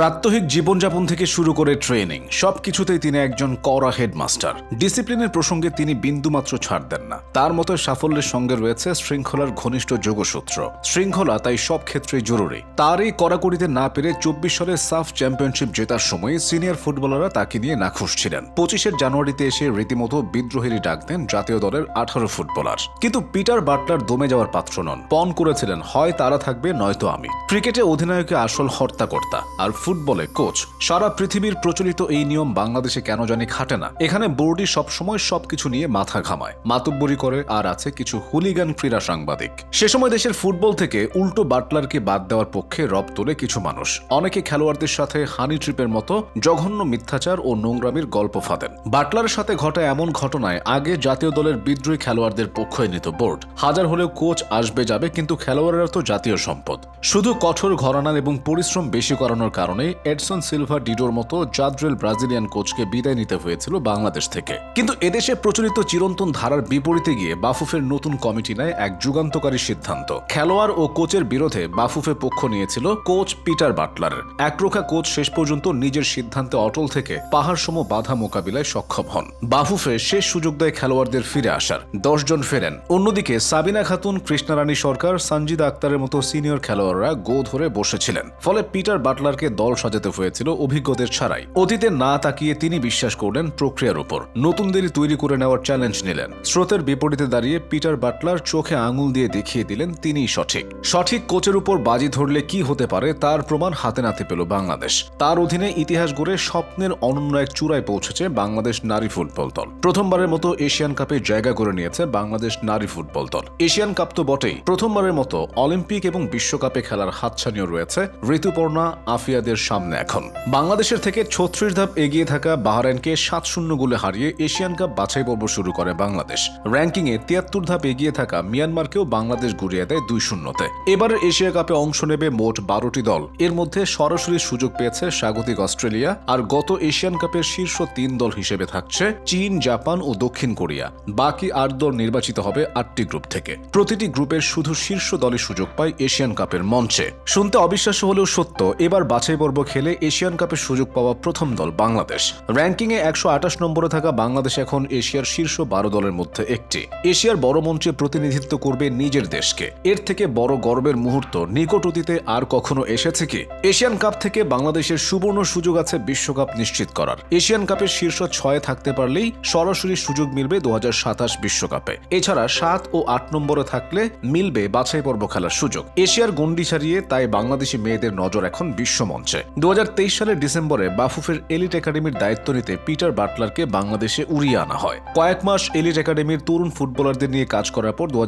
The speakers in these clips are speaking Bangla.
প্রাত্যহিক জীবনযাপন থেকে শুরু করে ট্রেনিং, সবকিছুতেই তিনি একজন কড়া হেডমাস্টার। ডিসিপ্লিনের প্রসঙ্গে তিনি বিন্দুমাত্র ছাড় দেন না। তার মতো সাফল্যের সঙ্গে রয়েছে শৃঙ্খলার ঘনিষ্ঠ যোগসূত্র। শৃঙ্খলা তাই সব ক্ষেত্রেই জরুরি। তার এই কড়াকড়িতে না পেরে চব্বিশ সালে সাফ চ্যাম্পিয়নশিপ জেতার সময় সিনিয়র ফুটবলাররা তাকে নিয়ে নাখুশ ছিলেন। পঁচিশের জানুয়ারিতে এসে রীতিমতো বিদ্রোহেরই ডাক দেন জাতীয় দলের আঠারো ফুটবলার। কিন্তু পিটার বাটলার দমে যাওয়ার পাত্র নন। পণ করেছিলেন, হয় তারা থাকবে, নয়তো আমি। ক্রিকেটে অধিনায়কে আসল হর্তাকর্তা। আর ফুটবলে কোচ। সারা পৃথিবীর প্রচলিত এই নিয়ম বাংলাদেশে কেন জানি খাটে না। এখানে বোর্ডই সবসময় সবকিছু নিয়ে মাথা ঘামায়। মাতব্বরি করে আর আছে কিছু হুলিগান ক্রীড়া সাংবাদিক। সে সময় দেশের ফুটবল থেকে উল্টো বাটলারকে বাদ দেওয়ার পক্ষে রব তোলে কিছু মানুষ। অনেকে খেলোয়াড়দের সাথে হানি ট্রিপের মতো জঘন্য মিথ্যাচার ও নোংরামির গল্প ফাঁদেন। বাটলারের সাথে ঘটা এমন ঘটনায় আগে জাতীয় দলের বিদ্রোহী খেলোয়াড়দের পক্ষই নিত বোর্ড। হাজার হলেও কোচ আসবে যাবে, কিন্তু খেলোয়াড়েরা তো জাতীয় সম্পদ। শুধু কঠোর ঘরানার এবং পরিশ্রম বেশি করানোর কারণে এডসন সিলভা ডিডোর মতো জাদ্রেল ব্রাজিলিয়ান কোচকে বিদায় নিতে হয়েছিল বাংলাদেশ থেকে। কিন্তু এদেশে প্রচলিত চিরন্তন ধারার বিপরীতে গিয়ে বাফুফের নতুন কমিটি নেয় এক যুগান্তকারী সিদ্ধান্ত। খেলোয়াড় ও কোচের বিরোধে বাফুফে পক্ষ নিয়েছিল কোচ পিটার বাটলার। একরোখা কোচ শেষ পর্যন্ত নিজের সিদ্ধান্তে অটল থেকে পাহাড়সম বাধা মোকাবিলায় সক্ষম হন। বাফুফে শেষ সুযোগ দেয় খেলোয়াড়দের ফিরে আসার। দশজন ফেরেন। অন্যদিকে সাবিনা খাতুন, কৃষ্ণারানী সরকার, সঞ্জিদা আক্তারের মতো সিনিয়র খেলোয়াড়রা গো ধরে বসেছিলেন। ফলে পিটার বাটলারকে দল সাজাতে হয়েছিল অভিজ্ঞদের ছাড়াই। অতীতে না তাকিয়ে তিনি বিশ্বাস করলেন প্রক্রিয়ার উপর নতুনদেরই তৈরি করে নেওয়ার চ্যালেঞ্জ নিলেন। স্রোতের বিপরীতে দাঁড়িয়ে পিটার বাটলার চোখে আঙুল দিয়ে দেখিয়ে দিলেন তিনিই সঠিক। সঠিক কোচের উপর বাজি ধরলে কি হতে পারে তার প্রমাণ হাতে নাতে পেল বাংলাদেশ। তার অধীনে ইতিহাস গড়ে স্বপ্নের অনন্য এক চূড়ায় পৌঁছেছে বাংলাদেশ নারী ফুটবল দল। প্রথমবারের মতো এশিয়ান কাপে জায়গা করে নিয়েছে বাংলাদেশ নারী ফুটবল দল। এশিয়ান কাপ তো বটেই। প্রথমবারের মতো অলিম্পিক এবং বিশ্বকাপে খেলার হাতছানিও রয়েছে। ঋতুপর্ণা আফিয়াদের সামনে এখন। বাংলাদেশের থেকে ছত্রিশ ধাপ এগিয়ে থাকা বাহরাইনকে সাত শূন্য গোলে হারিয়ে এশিয়ান কাপ বাছাই পর্ব শুরু করে বাংলাদেশ। র্যাঙ্কিংয়ে তিয়াত্তর ধাপ এগিয়ে থাকা মিয়ানমারকেও বাংলাদেশ গুড়িয়ে দেয় দুই শূন্যতে। এবারের এশিয়া কাপে অংশ নেবে মোট বারোটি দল। এর মধ্যে সরাসরি সুযোগ পেয়েছে স্বাগতিক অস্ট্রেলিয়া, আর গত এশিয়ান কাপের শীর্ষ তিন দল হিসেবে থাকছে চীন, জাপান ও দক্ষিণ কোরিয়া। বাকি আট দল নির্বাচিত হবে আটটি গ্রুপ থেকে। প্রতিটি গ্রুপের শুধু শীর্ষ দলই সুযোগ পায় এশিয়ান কাপের মঞ্চে। শুনতে অবিশ্বাস্য হলেও সত্য, এবার বাছাই পর্ব খেলে এশিয়ান কাপের সুযোগ পাওয়া প্রথম দল বাংলাদেশ। র্যাঙ্কিংয়ে একশো আঠাশ নম্বরে থাকা বাংলাদেশ এখন এশিয়ার শীর্ষ বারো দলের মধ্যে একটি। এশিয়ার বড় মঞ্চে প্রতিনিধিত্ব করবে নিজের দেশকে। এর থেকে বড় গর্বের মুহূর্ত নিকট অতীতে আর কখনো এসেছে কি? এশিয়ান কাপ থেকে বাংলাদেশের সুবর্ণ সুযোগ আছে বিশ্বকাপ নিশ্চিত করার। এশিয়ান কাপের শীর্ষ ছয়ে থাকতে পারলেই সরাসরি সুযোগ মিলবে দু বিশ্বকাপে। এছাড়া সাত ও আট নম্বরে থাকলে মিলবে বাছাই পর্ব খেলার সুযোগ। এশিয়ার গন্ডি ছাড়িয়ে তাই বাংলাদেশি মেয়েদের নজর এখন বিশ্বমঞ্চে। দু হাজার তেইশ সালের ডিসেম্বরে বাফুফের এলিট একাডেমির দায়িত্ব নিতে পিটার বাটলারকে বাংলাদেশে উড়িয়ে আনা হয়। কয়েক মাস এলিট একাডেমির তরুণ ফুটবলারদের নিয়ে কাজ করার পর দু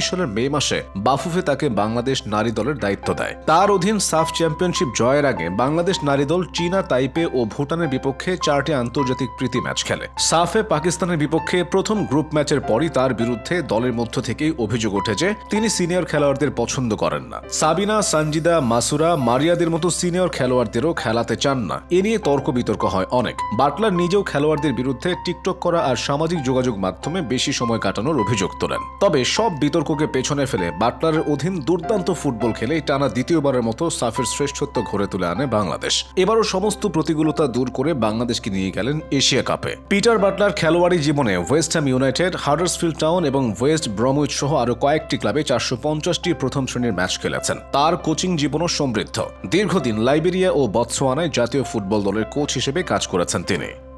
সালের মে মাসে বাফুফে তাকে বাংলাদেশ নারী দলের দায়িত্ব দেয়। তার অধীন সাফ চ্যাম্পিয়নশিপ জয়ের আগে বাংলাদেশ নারী দল চীনা, তাইপে ও ভুটানের বিপক্ষে চারটি আন্তর্জাতিক প্রীতি ম্যাচ খেলে। সাফে পাকিস্তানের বিপক্ষে প্রথম গ্রুপ ম্যাচের পরই তার বিরুদ্ধে দলের মধ্য থেকেই অভিযোগ ওঠে যে তিনি সিনিয়র খেলোয়াড়দের পছন্দ করেন না। সাবিনা, সানজিদা, মাসুরা, মারিয়াদের মতো সিনিয়র খেলোয়াড়দেরও খেলাতে চান না। এ নিয়ে তর্ক বিতর্ক হয় অনেক। বাটলার নিজেও খেলোয়াড়দের বিরুদ্ধে টিকটক করা আর সামাজিক যোগাযোগ মাধ্যমে বেশি সময় কাটানোর অভিযোগ তোলেন তবে সব বিতর্ককে পেছনে ফেলে বাটলারের অধীন দুর্দান্ত ফুটবল খেলে টানা দ্বিতীয়বারের মতো সাফের শ্রেষ্ঠত্ব ঘরে তুলে আনে বাংলাদেশ। এবারও সমস্ত প্রতিকূলতা দূর করে বাংলাদেশকে নিয়ে গেলেন এশিয়া কাপে। পিটার বাটলার খেলোয়াড়ি জীবনে West Ham United Huddersfield Town এবং ওয়েস্ট ব্রমউইচ সহ আরও কয়েকটি ক্লাবে চারশো পঞ্চাশটি প্রথম শ্রেণির ম্যাচ খেলেছেন। তার কোচিং জীবনও সমৃদ্ধ। দীর্ঘদিন লাইবেরিয়া ও বৎসোয়ানায় জাতীয় ফুটবল দলের কোচ হিসেবে কাজ করেছেন তিনি।